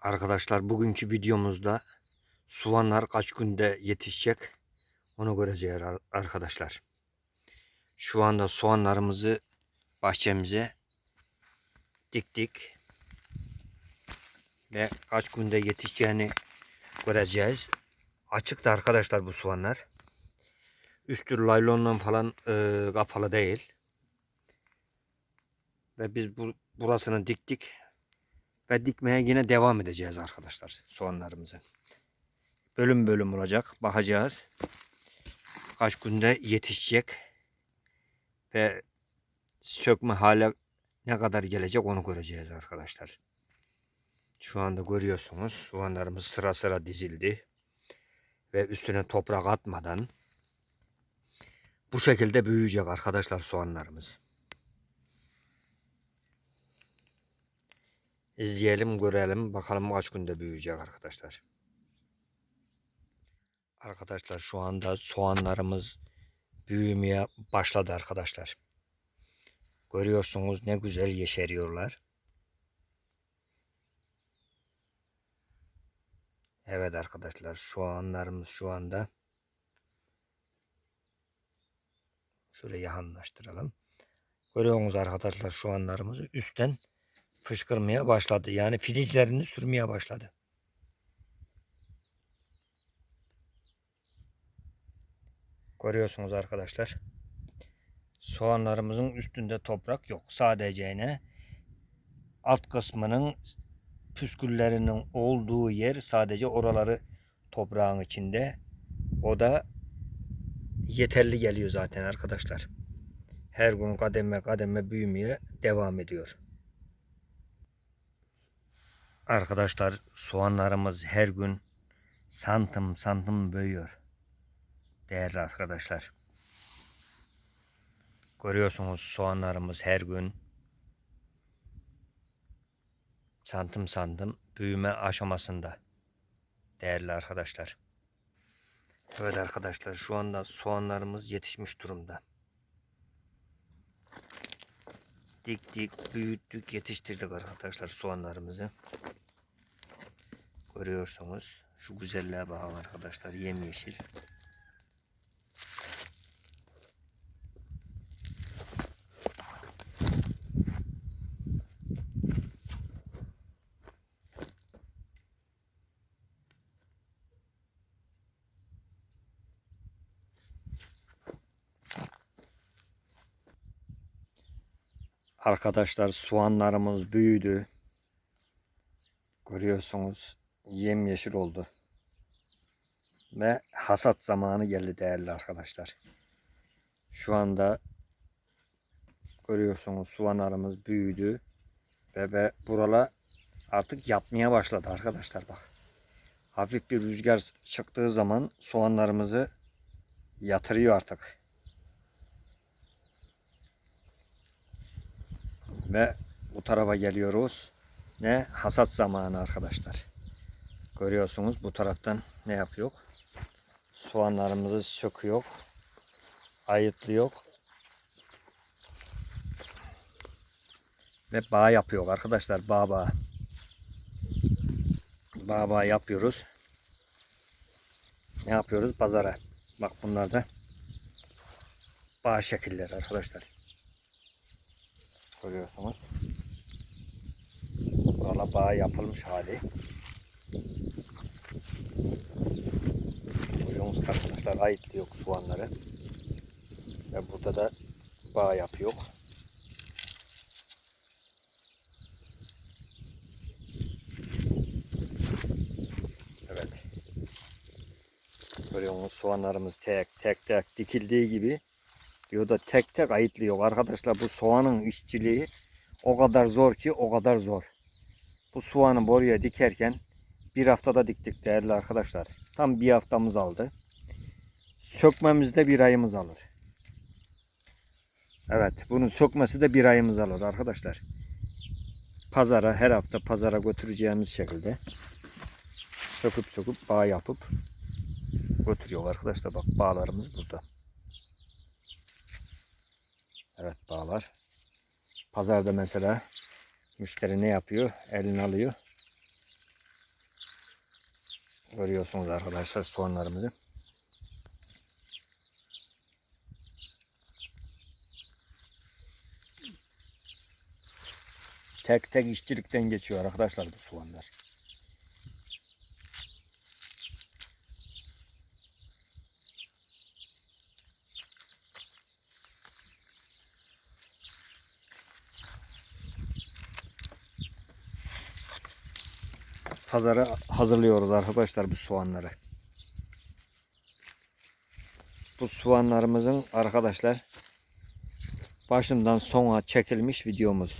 Arkadaşlar bugünkü videomuzda soğanlar kaç günde yetişecek onu göreceğiz ar- arkadaşlar. Şu anda soğanlarımızı bahçemize diktik. Ve kaç günde yetişeceğini göreceğiz. Açıkta arkadaşlar bu soğanlar. Üstü laylonla falan e, kapalı değil. Ve biz bu, burasını diktik ve dikmeye yine devam edeceğiz arkadaşlar soğanlarımızı. Bölüm bölüm olacak. Bakacağız. Kaç günde yetişecek ve sökme hale ne kadar gelecek onu göreceğiz arkadaşlar. Şu anda görüyorsunuz soğanlarımız sıra sıra dizildi ve üstüne toprak atmadan bu şekilde büyüyecek arkadaşlar soğanlarımız. İzleyelim, görelim. Bakalım kaç günde büyüyecek arkadaşlar. Arkadaşlar şu anda soğanlarımız büyümeye başladı arkadaşlar. Görüyorsunuz ne güzel yeşeriyorlar. Evet arkadaşlar soğanlarımız şu anda şöyle yakınlaştıralım. Görüyorsunuz arkadaşlar soğanlarımızı üstten fışkırmaya başladı. Yani filizlerini sürmeye başladı. Görüyorsunuz arkadaşlar. Soğanlarımızın üstünde toprak yok. Sadece yine alt kısmının püsküllerinin olduğu yer sadece oraları toprağın içinde. O da yeterli geliyor zaten arkadaşlar. Her gün kademe kademe büyümeye devam ediyor. Arkadaşlar soğanlarımız her gün santim santim büyüyor. Değerli arkadaşlar. Görüyorsunuz soğanlarımız her gün santim santim büyüme aşamasında. Değerli arkadaşlar. Evet arkadaşlar şu anda soğanlarımız yetişmiş durumda. Diktik, büyüttük, yetiştirdik arkadaşlar soğanlarımızı. Görüyorsunuz. Şu güzelliğe bakın arkadaşlar. Yemyeşil. Arkadaşlar soğanlarımız büyüdü. Görüyorsunuz yemyeşil oldu. Ve hasat zamanı geldi değerli arkadaşlar. Şu anda görüyorsunuz soğanlarımız büyüdü. Ve, ve buralar artık yatmaya başladı arkadaşlar bak. Hafif bir rüzgar çıktığı zaman soğanlarımızı yatırıyor artık. Ve bu tarafa geliyoruz. Ne? Hasat zamanı arkadaşlar. Görüyorsunuz bu taraftan ne yapıyor? Soğanlarımızı söküyor. Ayıtlıyor. Ve bağ yapıyor arkadaşlar. Bağ bağ. Bağ bağ yapıyoruz. Ne yapıyoruz? Pazara. Bak bunlar da bağ şekilleri arkadaşlar. Görüyorsunuz. Buralar bağ yapılmış hali. Görüyorsunuz arkadaşlar ayıtlıyor soğanları. Ve burada da bağ yapıyor. Evet. Görüyorsunuz soğanlarımız tek tek tek dikildiği gibi diyor da tek tek ayıtlıyor. Arkadaşlar bu soğanın işçiliği o kadar zor ki o kadar zor. Bu soğanı boruya dikerken bir haftada diktik değerli arkadaşlar. Tam bir haftamız aldı. Sökmemizde bir ayımız alır. Evet bunun sökmesi de bir ayımız alır arkadaşlar. Pazara her hafta pazara götüreceğimiz şekilde söküp söküp bağ yapıp götürüyor arkadaşlar. Bak bağlarımız burada. Evet bağlar. Pazarda mesela müşteri ne yapıyor? Elini alıyor. Görüyorsunuz arkadaşlar soğanlarımızı. Tek tek işçilikten geçiyor arkadaşlar bu soğanlar. Pazara hazırlıyoruz arkadaşlar bu soğanları. Bu soğanlarımızın arkadaşlar başından sona çekilmiş videomuz.